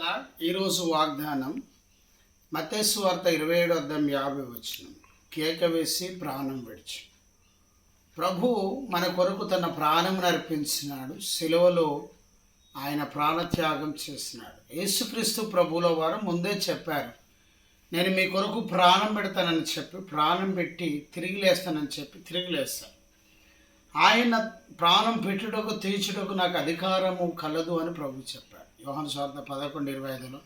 అలా ఈరోజు వాగ్దానం మతేసు వార్త ఇరవై ఏడు అర్థం యాభై వచ్చిన కేక వేసి ప్రాణం విడిచి. ప్రభు మన కొరకు తన ప్రాణం అర్పించినాడు. సిలువలో ఆయన ప్రాణత్యాగం చేసినాడు. యేసుక్రీస్తు ప్రభువుల వారు ముందే చెప్పారు నేను మీ కొరకు ప్రాణం పెడతానని చెప్పి ప్రాణం పెట్టి తిరిగి లేస్తానని చెప్పి తిరిగి లేస్తాను ఆయన ప్రాణం పెట్టుటకు తీర్చుటకు నాకు అధికారము కలదు అని ప్రభు చెప్పారు. యోహాను స్వార్థ పదకొండు ఇరవై ఐదులో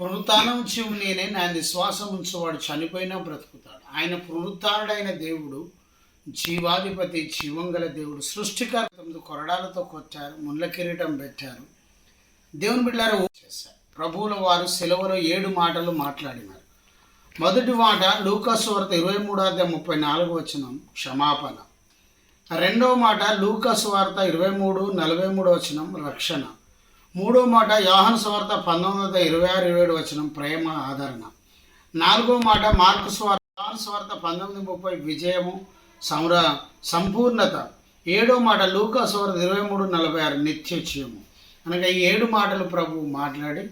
పునరుత్నం చెవు నేనే నా విశ్వాసం ఉంచువాడు చనిపోయినా బ్రతుకుతాడు. ఆయన పునరుత్డైన దేవుడు జీవాధిపతి జీవంగల దేవుడు సృష్టికర్త కొరడాలతో కొట్టారు ముళ్ళ కిరీటం పెట్టారు. దేవుని బిడ్డారు చేశారు. ప్రభువుల వారు సెలవులో ఏడు మాటలు మాట్లాడినారు. మొదటి మాట లూకాసు వార్త ఇరవై మూడో ముప్పై నాలుగు వచనం క్షమాపణ. రెండవ మాట లూకాసు వార్త ఇరవై మూడు నలభై మూడు వచనం రక్షణ. మూడో మాట యోహన్ స్వార్త పంతొమ్మిది వందల ఇరవై ఆరు ఇరవై ఏడు వచనం ప్రేమ ఆదరణ. నాలుగో మాట మార్కు స్వార్త యోహన్ స్వార్త పంతొమ్మిది ముప్పై విజయము సంర సంపూర్ణత. ఏడో మాట లూకా స్వార్త ఇరవై మూడు నలభై ఆరు నిత్యత్యము అనగా ఈ ఏడు మాటలు ప్రభు మాట్లాడి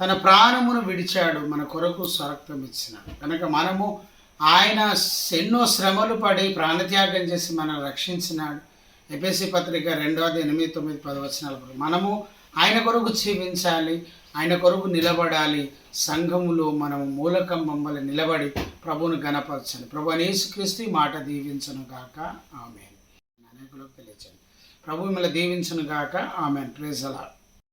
తన ప్రాణమును విడిచాడు మన కొరకు స్వరక్తం ఇచ్చినాడు. కనుక మనము ఆయన ఎన్నో శ్రమలు పడి ప్రాణత్యాగం చేసి మనం రక్షించినాడు. ఎపిఎస్సి పత్రిక రెండవది ఎనిమిది తొమ్మిది పది వచనాలు మనము ఆయన కొరకు జీవించాలి ఆయన కొరకు నిలబడాలి. సంఘములో మనం మూలకం మమ్మల్ని నిలబడి ప్రభును గణపరచండి. ప్రభు యేసుక్రీస్తు మాట దీవించను గాక. ఆమె అనేకులకు తెలియచండి ప్రభు మిమ్మల్ని దీవించను గాక. ఆమె ప్రేజలా